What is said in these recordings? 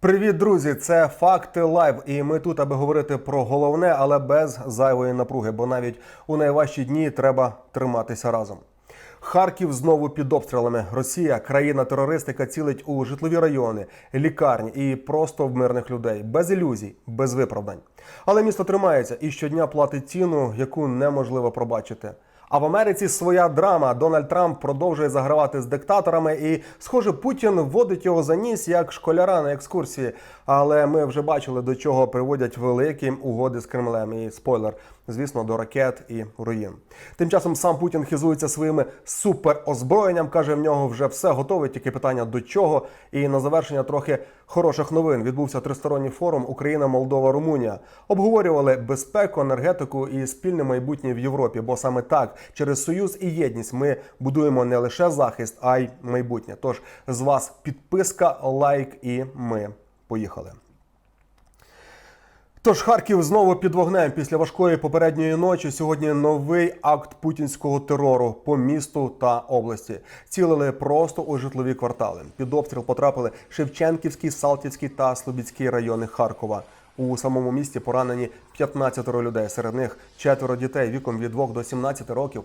Привіт, друзі! Це факти лайв. І ми тут, аби говорити про головне, але без зайвої напруги, бо навіть у найважчі дні треба триматися разом. Харків знову під обстрілами. Росія, країна-терористика, цілить у житлові райони, лікарні і просто в мирних людей, без ілюзій, без виправдань. Але місто тримається і щодня платить ціну, яку неможливо пробачити. А в Америці своя драма. Дональд Трамп продовжує загравати з диктаторами, і, схоже, Путін вводить його за ніс як школяра на екскурсії. Але ми вже бачили, до чого приводять великі угоди з Кремлем. І спойлер, звісно, до ракет і руїн. Тим часом сам Путін хизується своїми суперозброєнням. каже, в нього вже все готове, тільки питання до чого. І на завершення трохи хороших новин. Відбувся тристоронній форум Україна, Молдова, Румунія. Обговорювали безпеку, енергетику і спільне майбутнє в Європі. Бо саме так, через союз і єдність, ми будуємо не лише захист, а й майбутнє. Тож з вас підписка, лайк і ми поїхали. Тож Харків знову під вогнем після важкої попередньої ночі. Сьогодні новий акт путінського терору по місту та області. Цілили просто у житлові квартали. Під обстріл потрапили Шевченківський, Салтівський та Слобідський райони Харкова. У самому місті поранені 15 людей. Серед них четверо дітей віком від 2 до 17 років.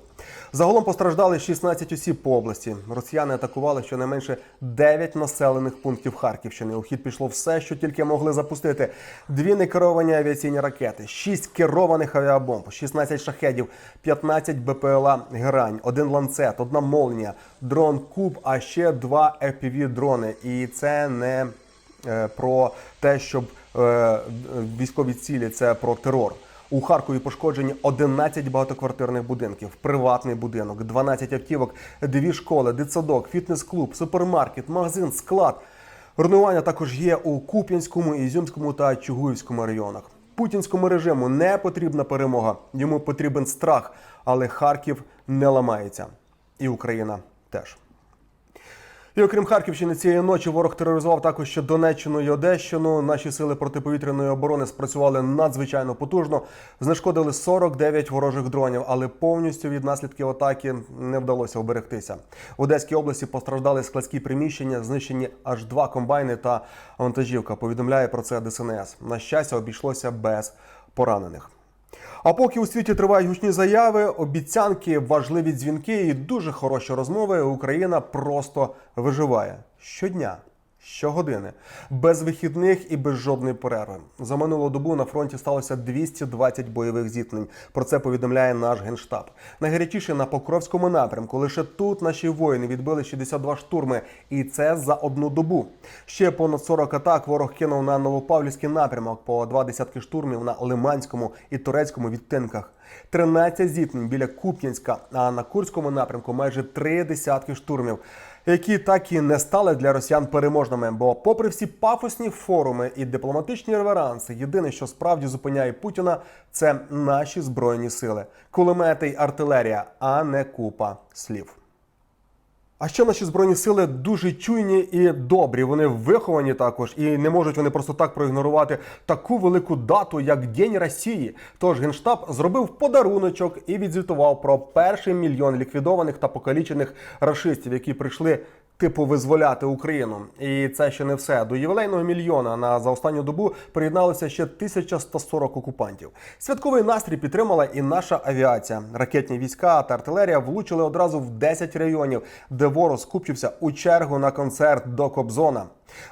Загалом постраждали 16 осіб по області. Росіяни атакували щонайменше 9 населених пунктів Харківщини. У хід пішло все, що тільки могли запустити: дві некеровані авіаційні ракети, 6 керованих авіабомб, 16 шахедів, 15 БПЛА Герань, один ланцет, одна молнія, дрон Куб, а ще два fpv дрони. І це не е, про те, щоб військові цілі, це про терор. У Харкові пошкоджені 11 багатоквартирних будинків, приватний будинок, 12 автівок, дві школи, дитсадок, фітнес-клуб, супермаркет, магазин, склад. Руйнування також є у Куп'янському, Ізюмському та Чугуївському районах. Путінському режиму не потрібна перемога, йому потрібен страх, але Харків не ламається. І Україна теж. І окрім Харківщини, цієї ночі ворог тероризував також ще Донеччину і Одещину. Наші сили протиповітряної оборони спрацювали надзвичайно потужно. Знешкодили 49 ворожих дронів, але повністю від наслідків атаки не вдалося оберегтися. В Одеській області постраждали складські приміщення, знищені аж два комбайни та вантажівка. Повідомляє про це ДСНС. На щастя, обійшлося без поранених. А поки у світі тривають гучні заяви, обіцянки, важливі дзвінки і дуже хороші розмови, Україна просто виживає щодня. Щогодини, без вихідних і без жодної перерви. За минулу добу на фронті сталося 220 бойових зіткнень. Про це повідомляє наш генштаб. Найгарячіше на Покровському напрямку. Лише тут наші воїни відбили 62 штурми, і це за одну добу. Ще понад 40 атак ворог кинув на Новопавлівський напрямок по два десятки штурмів на Лиманському і турецькому відтинках. 13 зіткнень біля Куп'янська, а на Курському напрямку майже три десятки штурмів, які так і не стали для росіян переможними. Бо, попри всі пафосні форуми і дипломатичні реверанси, єдине, що справді зупиняє Путіна, це наші збройні сили, кулемети й артилерія, а не купа слів. А ще наші збройні сили дуже чуйні і добрі. Вони виховані також, і не можуть вони просто так проігнорувати таку велику дату, як День Росії. Тож генштаб зробив подаруночок і відзвітував про перший мільйон ліквідованих та покалічених рашистів, які прийшли. Типу визволяти Україну, і це ще не все. До ювілейного мільйона на за останню добу приєдналося ще 1140 окупантів. Святковий настрій підтримала і наша авіація. Ракетні війська та артилерія влучили одразу в 10 районів, де ворог скупчився у чергу на концерт до Кобзона.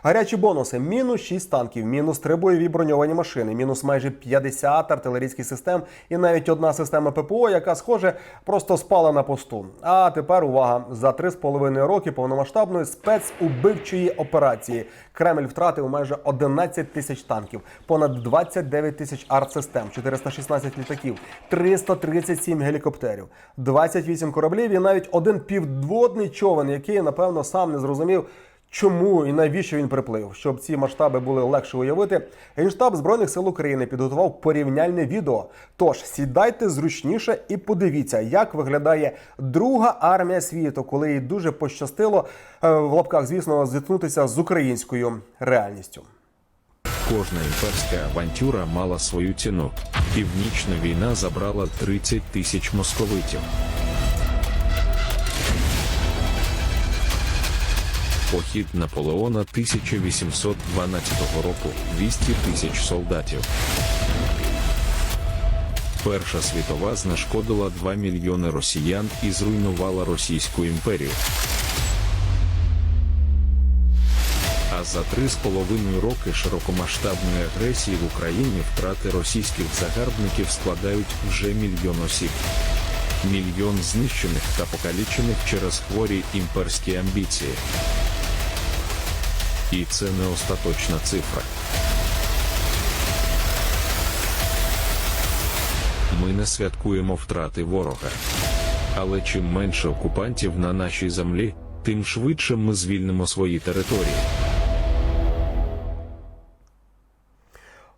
Гарячі бонуси: мінус 6 танків, мінус 3 бойові броньовані машини, мінус майже 50 артилерійських систем і навіть одна система ППО, яка, схоже, просто спала на посту. А тепер увага! За 3,5 роки повномасштабної спецубивчої операції Кремль втратив майже 11 тисяч танків, понад 29 тисяч артсистем, 416 літаків, 337 гелікоптерів, 28 кораблів і навіть один півдводний човен, який напевно сам не зрозумів. Чому і навіщо він приплив? Щоб ці масштаби були легше уявити, генштаб збройних сил України підготував порівняльне відео. Тож сідайте зручніше і подивіться, як виглядає друга армія світу, коли їй дуже пощастило е, в лапках, звісно, зіткнутися з українською реальністю. Кожна імперська авантюра мала свою ціну. Північна війна забрала 30 тисяч московитів. Похід Наполеона 1812 року 200 тисяч солдатів. Перша світова знешкодила 2 мільйони росіян і зруйнувала Російську імперію. А за три з половиною роки широкомасштабної агресії в Україні втрати російських загарбників складають вже мільйон осіб. Мільйон знищених та покалічених через хворі імперські амбіції. І це не остаточна цифра. Ми не святкуємо втрати ворога. Але чим менше окупантів на нашій землі, тим швидше ми звільнимо свої території.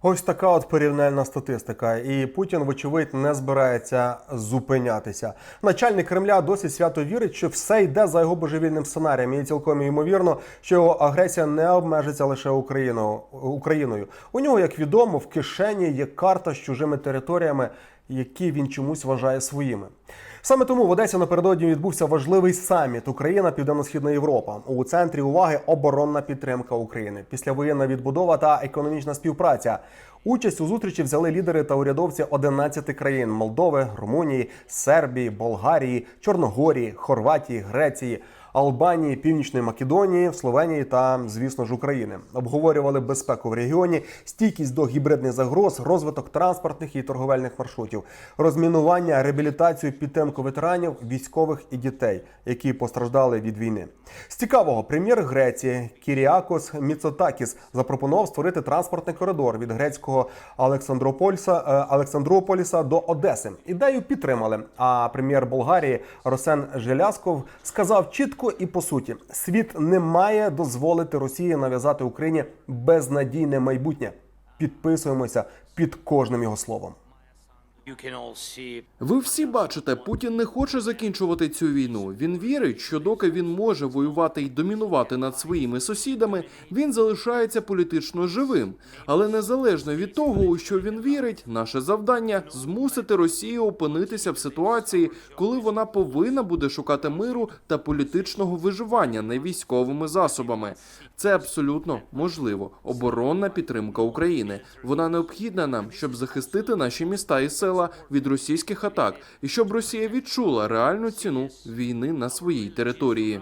Ось така от порівняльна статистика. І Путін, вочевидь, не збирається зупинятися. Начальник Кремля досі свято вірить, що все йде за його божевільним сценарієм. І цілком ймовірно, що його агресія не обмежиться лише Україною. Україною. У нього, як відомо, в кишені є карта з чужими територіями, які він чомусь вважає своїми. Саме тому в Одесі напередодні відбувся важливий саміт Україна Південно-Східна Європа. У центрі уваги оборонна підтримка України, післявоєнна відбудова та економічна співпраця. Участь у зустрічі взяли лідери та урядовці 11 країн: Молдови, Румунії, Сербії, Болгарії, Чорногорії, Хорватії, Греції. Албанії, Північної Македонії, Словенії та, звісно ж, України обговорювали безпеку в регіоні, стійкість до гібридних загроз, розвиток транспортних і торговельних маршрутів, розмінування, реабілітацію, підтримку ветеранів, військових і дітей, які постраждали від війни. З цікавого прем'єр Греції Кіріакос Міцотакіс запропонував створити транспортний коридор від грецького Олександрополіса е, Олександрополіса до Одеси. Ідею підтримали. А прем'єр Болгарії Росен Желясков сказав чітко і по суті: світ не має дозволити Росії нав'язати Україні безнадійне майбутнє. Підписуємося під кожним його словом. Ви всі бачите, Путін не хоче закінчувати цю війну. Він вірить, що доки він може воювати і домінувати над своїми сусідами, він залишається політично живим. Але незалежно від того, у що він вірить, наше завдання змусити Росію опинитися в ситуації, коли вона повинна буде шукати миру та політичного виживання не військовими засобами. Це абсолютно можливо. Оборонна підтримка України. Вона необхідна нам, щоб захистити наші міста і села від російських атак, і щоб Росія відчула реальну ціну війни на своїй території.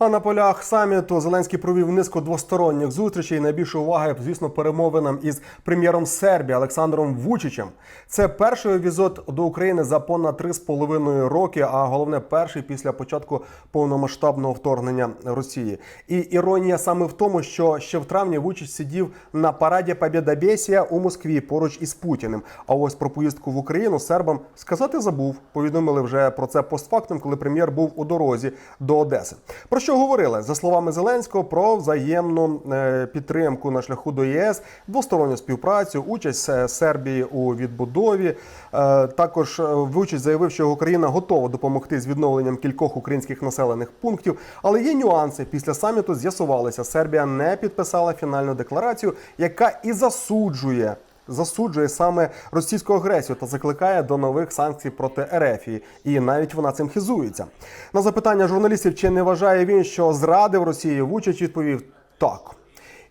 А на полях саміту Зеленський провів низку двосторонніх зустрічей. Найбільше уваги, звісно, перемовинам із прем'єром Сербії Олександром Вучичем. Це перший візит до України за понад три з половиною роки, а головне, перший після початку повномасштабного вторгнення Росії. І іронія саме в тому, що ще в травні Вучич сидів на параді Побєдобєсія у Москві поруч із Путіним. А ось про поїздку в Україну сербам сказати забув. Повідомили вже про це постфактум, коли прем'єр був у дорозі до Одеси. Про що говорили за словами Зеленського про взаємну е, підтримку на шляху до ЄС, двосторонню співпрацю, участь Сербії у відбудові. Е, Також е, Вучич заявив, що Україна готова допомогти з відновленням кількох українських населених пунктів. Але є нюанси. Після саміту з'ясувалося, Сербія не підписала фінальну декларацію, яка і засуджує засуджує саме російську агресію та закликає до нових санкцій проти Ерефії. І навіть вона цим хизується. На запитання журналістів, чи не вважає він, що зрадив Росію, Вучич відповів так.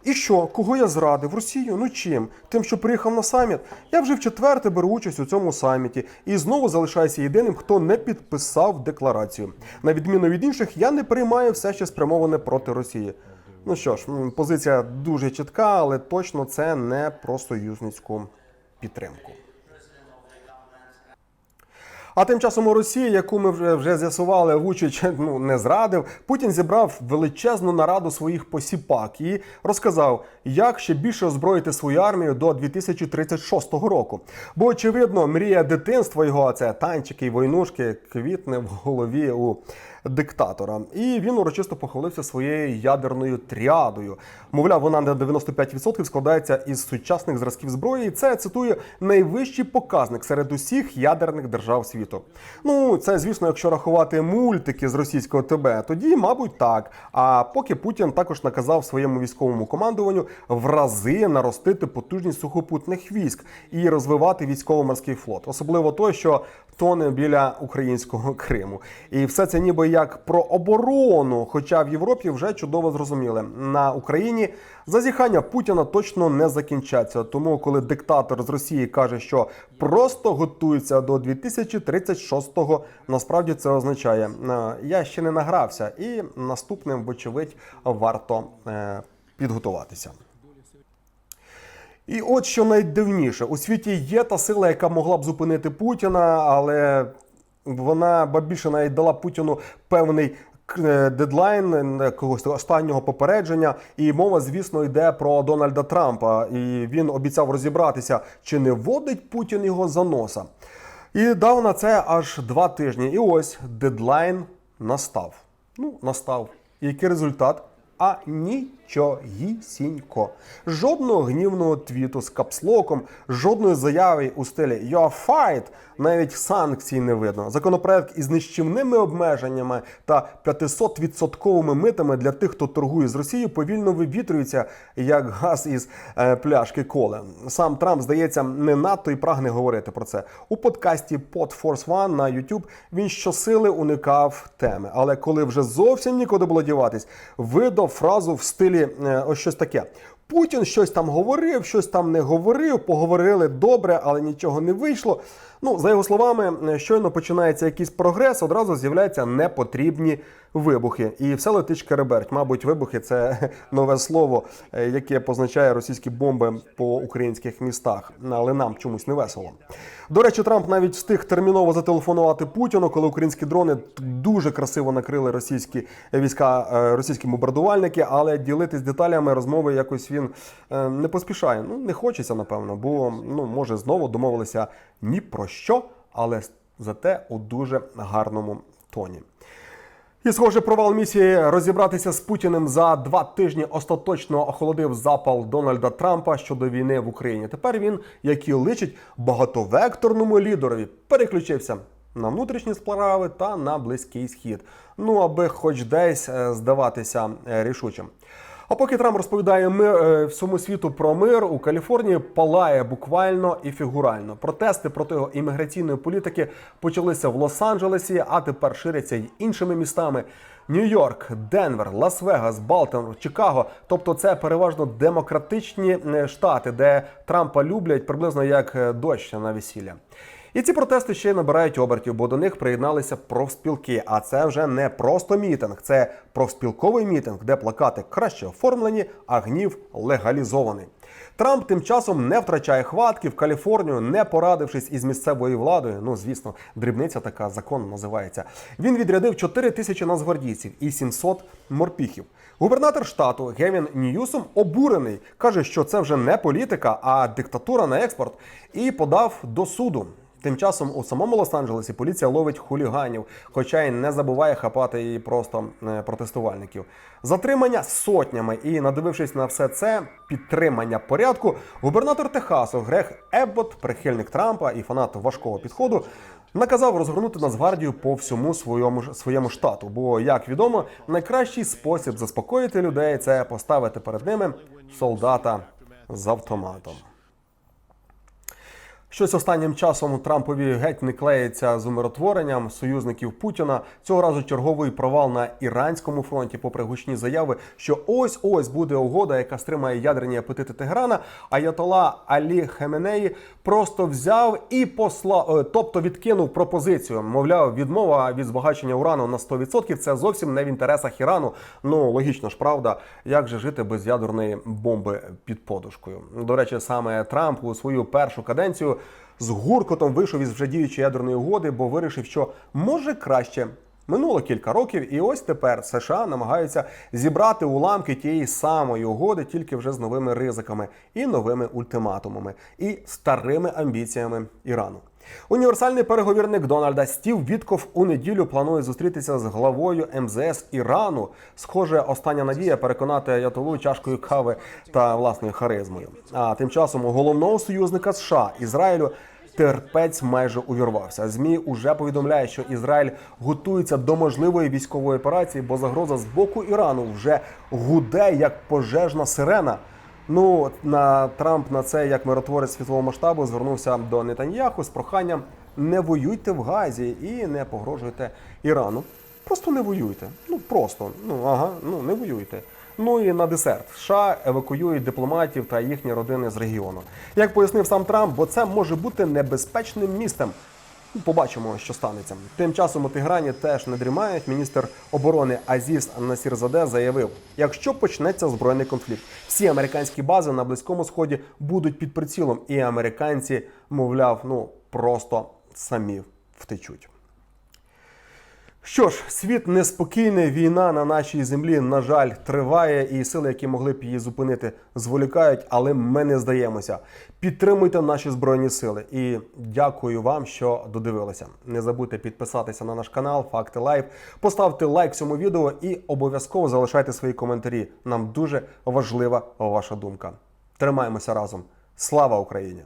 І що, кого я зрадив? Росію? Ну чим? Тим, що приїхав на саміт. Я вже в четверте беру участь у цьому саміті і знову залишаюся єдиним, хто не підписав декларацію. На відміну від інших, я не приймаю все, що спрямоване проти Росії. Ну що ж, позиція дуже чітка, але точно це не про союзницьку підтримку. А тим часом у Росії, яку ми вже, вже з'ясували, Вучич ну, не зрадив, Путін зібрав величезну нараду своїх посіпак і розказав, як ще більше озброїти свою армію до 2036 року. Бо, очевидно, мрія дитинства його, а це танчики і войнушки, квітне в голові у диктатора. І він урочисто похвалився своєю ядерною тріадою. Мовляв, вона на 95% складається із сучасних зразків зброї. І це цитую найвищий показник серед усіх ядерних держав світу. Ну, це звісно, якщо рахувати мультики з російського ТБ, тоді, мабуть, так. А поки Путін також наказав своєму військовому командуванню в рази наростити потужність сухопутних військ і розвивати військово-морський флот, особливо той, що тоне біля українського Криму. І все це ніби як про оборону. Хоча в Європі вже чудово зрозуміли, на Україні зазіхання Путіна точно не закінчаться. Тому, коли диктатор з Росії каже, що просто готується до 2036-го, насправді це означає, е, я ще не награвся, і наступним, вочевидь, варто е, підготуватися. І от що найдивніше, у світі є та сила, яка могла б зупинити Путіна, але вона ба більше навіть дала Путіну певний е, дедлайн когось останнього попередження. І мова, звісно, йде про Дональда Трампа. І він обіцяв розібратися, чи не вводить Путін його за носа. І дав на це аж два тижні. І ось дедлайн настав. Ну, настав. І який результат? А нічогісінько. Жодного гнівного твіту з капслоком, жодної заяви у стилі «You're fired», навіть санкцій не видно. Законопроект із нищівними обмеженнями та 500-відсотковими митами для тих, хто торгує з Росією, повільно вивітрюється як газ із е, пляшки коли. Сам Трамп, здається, не надто і прагне говорити про це. У подкасті Pod Force One на YouTube він щосили уникав теми. Але коли вже зовсім нікуди було діватись, видав фразу в стилі е, ось щось таке. Путін щось там говорив, щось там не говорив, поговорили добре, але нічого не вийшло. Ну, за його словами, щойно починається якийсь прогрес, одразу з'являються непотрібні вибухи. І все летить шкереберть. Мабуть, вибухи це нове слово, е, яке позначає російські бомби по українських містах. Але нам чомусь не весело. До речі, Трамп навіть встиг терміново зателефонувати Путіну, коли українські дрони дуже красиво накрили російські війська, е, російські бомбардувальники, але ділитись деталями розмови якось він е, не поспішає. Ну не хочеться, напевно, бо ну може знову домовилися ні про що, але зате у дуже гарному тоні. І, схоже, провал місії розібратися з Путіним за два тижні остаточно охолодив запал Дональда Трампа щодо війни в Україні. Тепер він, як і личить багатовекторному лідерові, переключився на внутрішні справи та на близький схід. Ну аби хоч десь е, здаватися е, рішучим. А поки Трамп розповідає мир е, всьому світу про мир у Каліфорнії палає буквально і фігурально. Протести проти його імміграційної політики почалися в Лос-Анджелесі, а тепер ширяться й іншими містами. Нью-Йорк, Денвер, Лас-Вегас, Балтимор, Чикаго. Тобто це переважно демократичні е, штати, де Трампа люблять приблизно як е, дощ на весілля. І ці протести ще й набирають обертів, бо до них приєдналися профспілки. А це вже не просто мітинг, це профспілковий мітинг, де плакати краще оформлені, а гнів легалізований. Трамп тим часом не втрачає хватки в Каліфорнію, не порадившись із місцевою владою. Ну звісно, дрібниця така закон називається. Він відрядив 4 тисячі нацгвардійців і 700 морпіхів. Губернатор штату Гевін Ньюсом обурений, каже, що це вже не політика, а диктатура на експорт, і подав до суду. Тим часом у самому Лос-Анджелесі поліція ловить хуліганів, хоча й не забуває хапати і просто е, протестувальників. Затримання сотнями і, надивившись на все це, підтримання порядку, губернатор Техасу Грег Еббот, прихильник Трампа і фанат важкого підходу, наказав розгорнути Нацгвардію по всьому своєму своєму штату. Бо, як відомо, найкращий спосіб заспокоїти людей це поставити перед ними солдата з автоматом. Щось останнім часом Трампові геть не клеїться з умиротворенням союзників Путіна. Цього разу черговий провал на іранському фронті, попри гучні заяви, що ось ось буде угода, яка стримає ядерні апетити Теграна. Аятола Алі Хеменеї просто взяв і послав, тобто відкинув пропозицію. Мовляв, відмова від збагачення урану на 100% – це зовсім не в інтересах Ірану. Ну логічно ж, правда, як же жити без ядерної бомби під подушкою. До речі, саме Трамп у свою першу каденцію з гуркотом вийшов із вже діючої ядерної угоди, бо вирішив, що може краще. Минуло кілька років, і ось тепер США намагаються зібрати уламки тієї самої угоди, тільки вже з новими ризиками і новими ультиматумами, і старими амбіціями Ірану. Універсальний переговірник Дональда Стів Вітков у неділю планує зустрітися з главою МЗС Ірану. Схоже, остання надія переконати Аятолу чашкою кави та власною харизмою. А тим часом у головного союзника США Ізраїлю терпець майже увірвався. Змі уже повідомляє, що Ізраїль готується до можливої військової операції, бо загроза з боку Ірану вже гуде як пожежна сирена. Ну на Трамп на це як миротворець світового масштабу звернувся до Нетаньяху з проханням не воюйте в Газі і не погрожуйте Ірану. Просто не воюйте. Ну просто, ну ага, ну не воюйте. Ну і на десерт США евакуюють дипломатів та їхні родини з регіону. Як пояснив сам Трамп, бо це може бути небезпечним містом. Побачимо, що станеться. Тим часом у Тиграні теж не дрімають. Міністр оборони Азіз Насірзаде заявив: якщо почнеться збройний конфлікт, всі американські бази на близькому сході будуть під прицілом, і американці, мовляв, ну просто самі втечуть. Що ж, світ неспокійний, війна на нашій землі, на жаль, триває, і сили, які могли б її зупинити, зволікають, але ми не здаємося. Підтримуйте наші збройні сили. І дякую вам, що додивилися. Не забудьте підписатися на наш канал Факти Лайв, поставте лайк цьому відео і обов'язково залишайте свої коментарі. Нам дуже важлива ваша думка. Тримаємося разом. Слава Україні!